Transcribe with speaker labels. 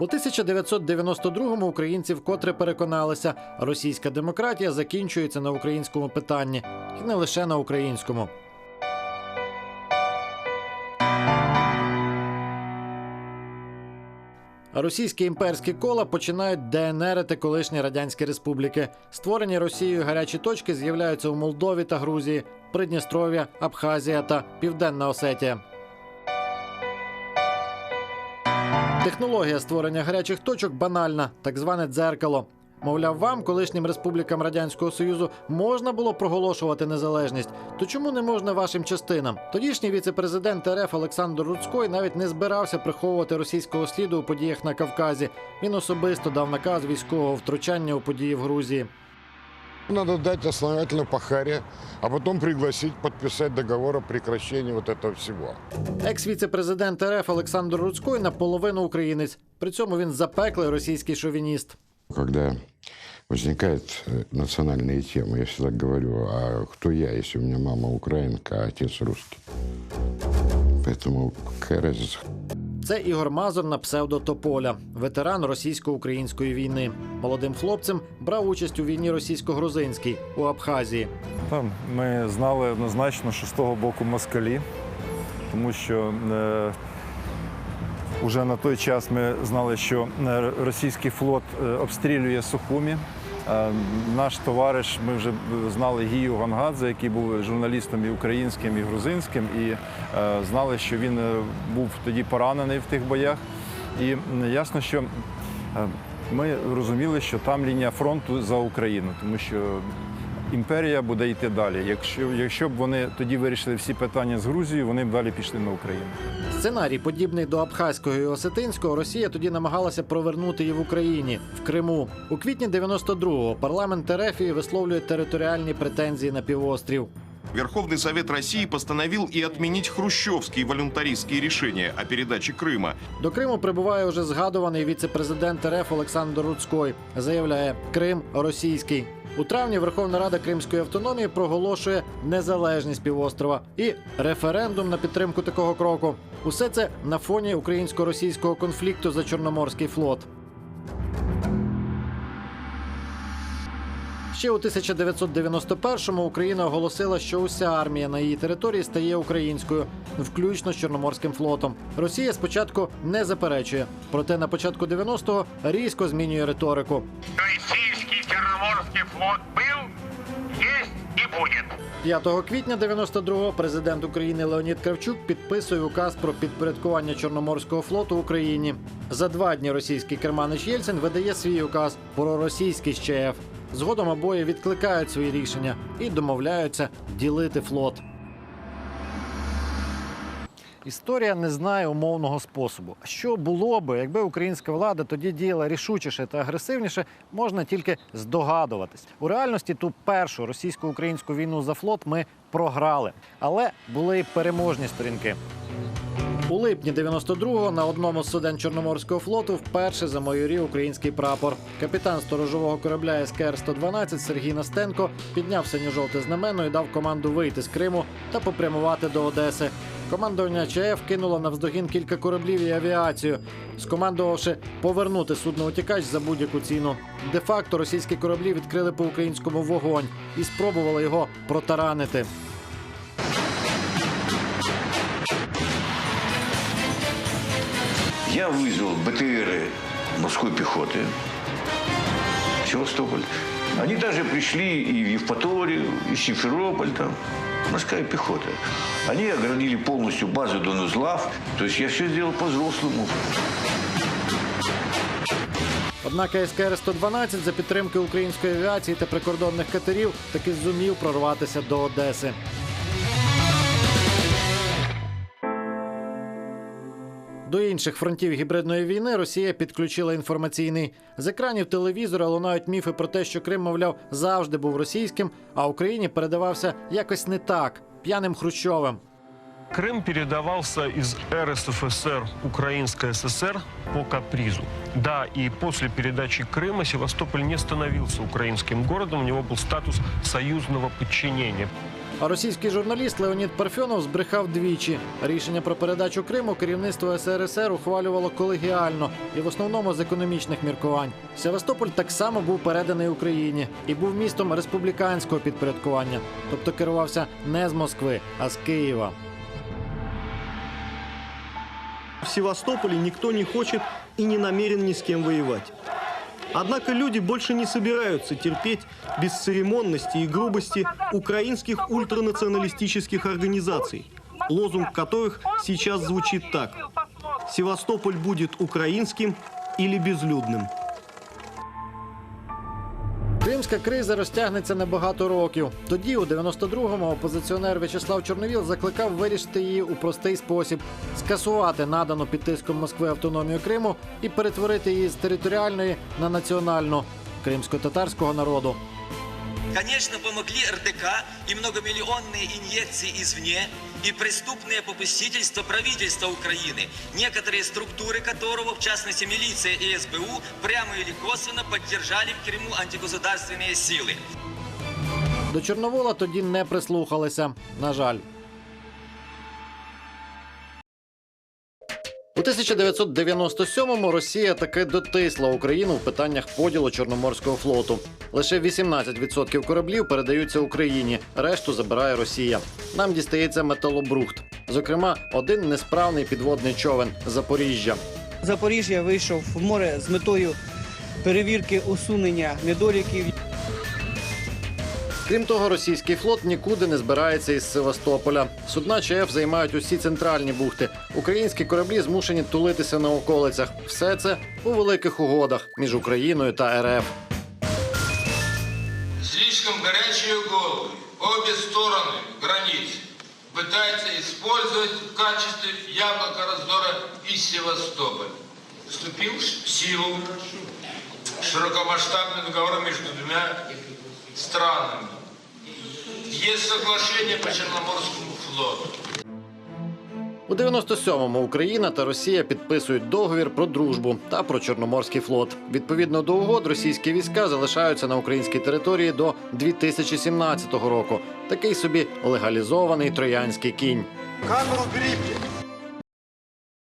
Speaker 1: У 1992-му українці вкотре переконалися, російська демократія закінчується на українському питанні, і не лише на українському. Російські імперські кола починають ДНРити колишні радянські республіки. Створені Росією гарячі точки з'являються у Молдові та Грузії, Придністров'я, Абхазія та Південна Осетія. Технологія створення гарячих точок банальна, так зване дзеркало. Мовляв, вам, колишнім республікам Радянського Союзу, можна було проголошувати незалежність. То чому не можна вашим частинам? Тодішній віце-президент РФ Олександр Руцькой навіть не збирався приховувати російського сліду у подіях на Кавказі. Він особисто дав наказ військового втручання у події в Грузії.
Speaker 2: Надо дать основательно по харе, а потом пригласить подписать договор о прекращении вот этого всего.
Speaker 1: Екс-віце-президент РФ Олександр Руцькой наполовину українець. При цьому він запеклий російський шовініст.
Speaker 2: Когда возникают э, национальные темы, я всегда говорю, а кто я, если у меня мама украинка, а отец русский? Поэтому какая разница?
Speaker 1: Це Ігор Мазур на псевдо Тополя, ветеран російсько-української війни. Молодим хлопцем брав участь у війні російсько-грузинській у Абхазії.
Speaker 3: Ми знали однозначно, що з того боку москалі, тому що е, вже на той час ми знали, що е, російський флот е, обстрілює Сухумі. Е, Наш товариш, ми вже знали Гію Гангадзе, який був журналістом і українським, і грузинським, і е, знали, що він е, був тоді поранений в тих боях. І ясно, що ми розуміли, що там лінія фронту за Україну, тому що імперія буде йти далі. Якщо, якщо б вони тоді вирішили всі питання з Грузією, вони б далі пішли на Україну.
Speaker 1: Сценарій, подібний до Абхазького і Осетинського, Росія тоді намагалася провернути і в Україні, в Криму. У квітні 92-го парламент РФ висловлює територіальні претензії на півострів.
Speaker 4: Верховный Совет России постановил и отменить хрущевские волюнтаристские решения о передаче Крыма.
Speaker 1: До Криму прибуває уже згадуваний віце-президент РФ Олександр Руцькой. Заявляє, Крим російський. У травні Верховна Рада Кримської автономії проголошує незалежність півострова і референдум на підтримку такого кроку. Усе це на фоні українсько-російського конфлікту за Чорноморський флот. Ще у 1991-му Україна оголосила, що уся армія на її території стає українською, включно з Чорноморським флотом. Росія спочатку не заперечує, проте на початку 90-го різко змінює риторику.
Speaker 5: Российский Флот был, есть і будет.
Speaker 1: 5 квітня 92-го президент України Леонід Кравчук підписує указ про підпорядкування Чорноморського флоту Україні. За два дні російський керманич Єльцин видає свій указ про російський ЩФ. Згодом обоє відкликають свої рішення і домовляються ділити флот. Історія не знає умовного способу. Що було би, якби українська влада тоді діяла рішучіше та агресивніше, можна тільки здогадуватись. У реальності ту першу російсько-українську війну за флот ми програли, але були й переможні сторінки. У липні 92-го на одному з суден Чорноморського флоту вперше замайорів український прапор. Капітан сторожового корабля СКР-112 Сергій Настенко підняв синьо-жовте знамено і дав команду вийти з Криму та попрямувати до Одеси. Командування ЧФ кинуло навздогін кілька кораблів і авіацію, скомандувавши повернути судно-утікач за будь-яку ціну. Де-факто російські кораблі відкрили по українському вогонь і спробували його протаранити.
Speaker 6: Я вызвал БТРы морской пехоты в Севастополь. Они даже пришли и в Евпаторию, и в Симферополь там. Морская пехота. Они оградили полностью базу Донузлав. То есть я все сделал по-взрослому.
Speaker 1: Однак СКР-112 за підтримки української авіації та прикордонних катерів таки зумів прорватися до Одеси. До інших фронтів гібридної війни Росія підключила інформаційний. З екранів телевізора лунають міфи про те, що Крим, мовляв, завжди був російським, а Україні передавався якось не так п'яним Хрущовим.
Speaker 7: Крым передавался из РСФСР Украинской ССР по капризу. Да, и после передачи Крыма Севастополь не становился украинским городом, у него был статус союзного подчинения.
Speaker 1: А російський журналіст Леонід Парфьонов збрехав двічі. Рішення про передачу Криму керівництво СРСР ухвалювало колегіально і в основному з економічних міркувань. Севастополь так само був переданий Україні і був містом республіканського підпорядкування, тобто керувався не з Москви, а з Києва.
Speaker 8: В Севастополе никто не хочет и не намерен ни с кем воевать. Однако люди больше не собираются терпеть бесцеремонности и грубости украинских ультранационалистических организаций, лозунг которых сейчас звучит так. Севастополь будет украинским или безлюдным.
Speaker 1: Кримська криза розтягнеться на багато років. Тоді, у 92-му, опозиціонер В'ячеслав Чорновіл закликав вирішити її у простий спосіб: скасувати надану під тиском Москви автономію Криму і перетворити її з територіальної на національну кримсько-татарського народу.
Speaker 9: Конечно, помогли РДК и многомиллионные инъекции извне и преступное попустительство правительства Украины, некоторые структуры которого, в частности милиция и СБУ, прямо или косвенно поддержали в Крыму антигосударственные силы.
Speaker 1: До Чорновола тоді не прислухалися. На жаль. 1997-му Росія таки дотисла Україну в питаннях поділу Чорноморського флоту. Лише 18% кораблів передаються Україні, решту забирає Росія. Нам дістається металобрухт. Зокрема, один несправний підводний човен Запоріжжя.
Speaker 10: Запоріжжя вийшов в море з метою перевірки усунення недоліків.
Speaker 1: Крім того, російський флот нікуди не збирається із Севастополя. Судна ЧФ займають усі центральні бухти. Українські кораблі змушені тулитися на околицях. Все це у великих угодах між Україною та РФ.
Speaker 5: Слишком горячие головы. Обе стороны границ пытаются использовать в качестве яблока раздора и Севастополь. Вступил в силу широкомасштабный договор между двумя странами. Есть соглашение по Черноморскому флоту.
Speaker 1: У 97-му Україна та Росія підписують договір про дружбу та про Чорноморський флот. Відповідно до угод, російські війська залишаються на українській території до 2017 року. Такий собі легалізований троянський кінь.
Speaker 5: Камеру берите.